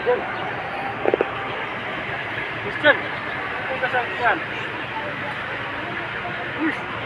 Christian. Christian. Ito ka sa Christian. Christian.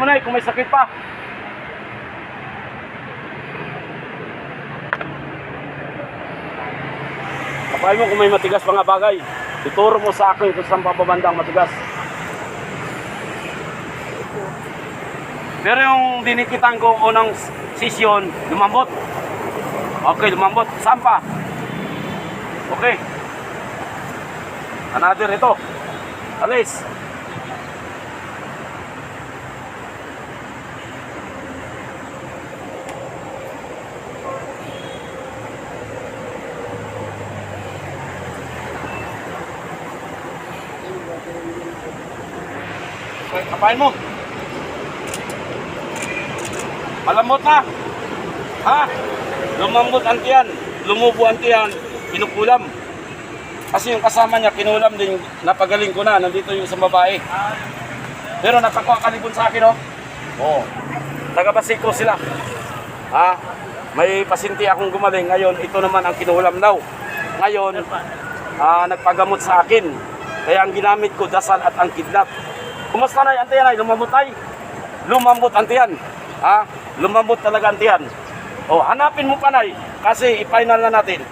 Mo na eh, kung may sakit pa. Kapain mo kung may matigas mga bagay. Ituro mo sa akin kung saan papabandang matigas. Pero yung dinikitan ko unang sisyon, lumambot. Okay, lumambot. Saan pa? Okay. Another ito. Alis. Kapain mo. Malambot na. Ha? Lumambot ang tiyan. Lumubo ang tiyan. Kinukulam. Kasi yung kasama niya, kinulam din. Napagaling ko na. Nandito yung isang babae. Pero natakuha kalibon sa akin, oh. Oo. Taga-Basico sila. Ha? May pasinti akong gumaling. Ngayon, ito naman ang kinulam daw. Ngayon, ah, nagpagamot sa akin. Kaya ang ginamit ko, dasal at ang kidnap. Kumusta na antiyan ay? Lumambot ay? Lumambot ang tiyan. Ha? Lumambot talaga ang tiyan. O, hanapin mo panay. Kasi i-final na natin.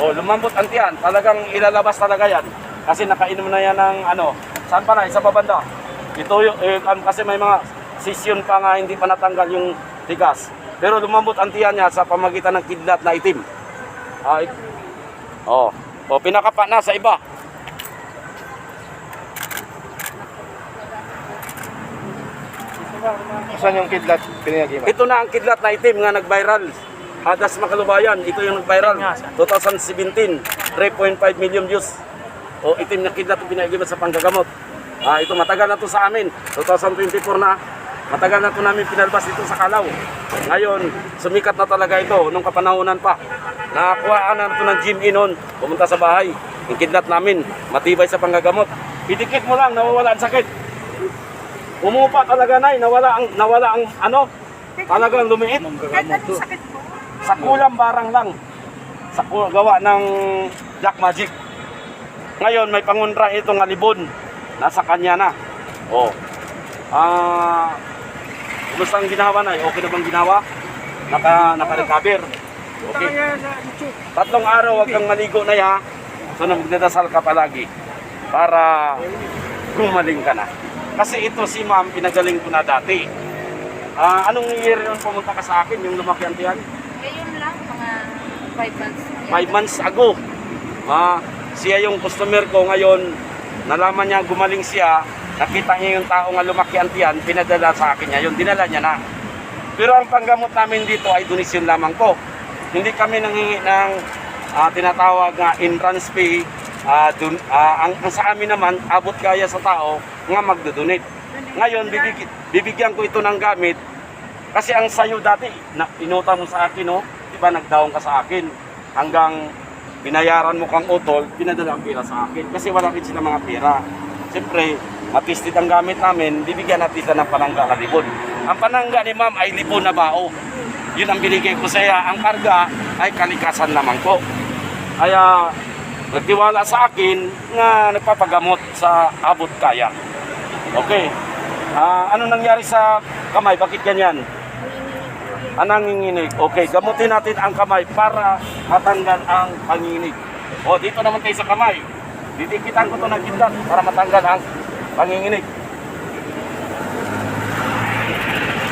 O, lumambot ang tiyan. Talagang ilalabas talaga yan. Kasi nakainom na yan ng ano. Saan pa na? Isa pa banda. Ito yung, eh, um, kasi may mga sisyon pa nga hindi pa natanggal yung tigas. Pero lumambot ang niya sa pamagitan ng kidlat na itim. Ay. Oh. O, pinakapa na sa iba. Saan yung kidlat pinagima? Ito na ang kidlat na itim nga nag-viral. Hadas Makalubayan, ito yung nag-viral. 2017, 3.5 million views. O itim na kidlat yung pinagibat sa panggagamot. Ah, ito matagal na to sa amin. 2024 na. Matagal na to namin pinalbas ito sa Kalaw. Ngayon, sumikat na talaga ito nung kapanahonan pa. Nakakuha na ito ng gym inon, pumunta sa bahay. Yung kidlat namin, matibay sa panggagamot. Idikit mo lang, nawawala ang sakit. Umupa talaga na, nawala ang nawala ang ano, talagang lumiit. Kahit anong sakit mo. Sa kulang barang lang. Sa gawa ng Black Magic. Ngayon may pangunra itong alibon. Nasa kanya na. Oh. Ah, kumusta ang ginawa na? Okay na bang ginawa? Naka naka-recover. Okay. Tatlong araw wag kang maligo na ya. So magdadasal ka palagi para gumaling ka na. Kasi ito si ma'am, pinagaling ko na dati. Ah, anong year nung pumunta ka sa akin, yung lumaki ang tiyan? Ngayon lang, mga 5 months. Five months ago. Ah, siya yung customer ko ngayon. Nalaman niya gumaling siya. Nakita niya yung tao nga lumaki ang tiyan. Pinadala sa akin niya. Yun, dinala niya na. Pero ang panggamot namin dito ay donation lamang po. Hindi kami nanghingi ng ah, tinatawag nga entrance fee. Ah, dun, ah, ang, ang sa amin naman, abot kaya sa tao nga magdodonate. Ngayon, bibig, bibigyan ko ito ng gamit kasi ang sayo dati, na, inuta mo sa akin, no? Di ba, nagdaong ka sa akin. Hanggang binayaran mo kang utol, pinadala ang pera sa akin. Kasi wala rin sila mga pera. Siyempre, matistit ang gamit namin, bibigyan natin sila ng panangga na libon. Ang panangga ni ma'am ay libon na bao. Yun ang binigay ko sa iya. Ang karga ay kalikasan naman ko. Kaya, nagtiwala sa akin nga nagpapagamot sa abot kaya. Okay. Ah, ano nangyari sa kamay? Bakit ganyan? Anang nanginginig. Okay, gamutin natin ang kamay para matanggal ang panginginig. O, dito naman tayo sa kamay. Didikitan ko to ng kindat para matanggal ang panginginig.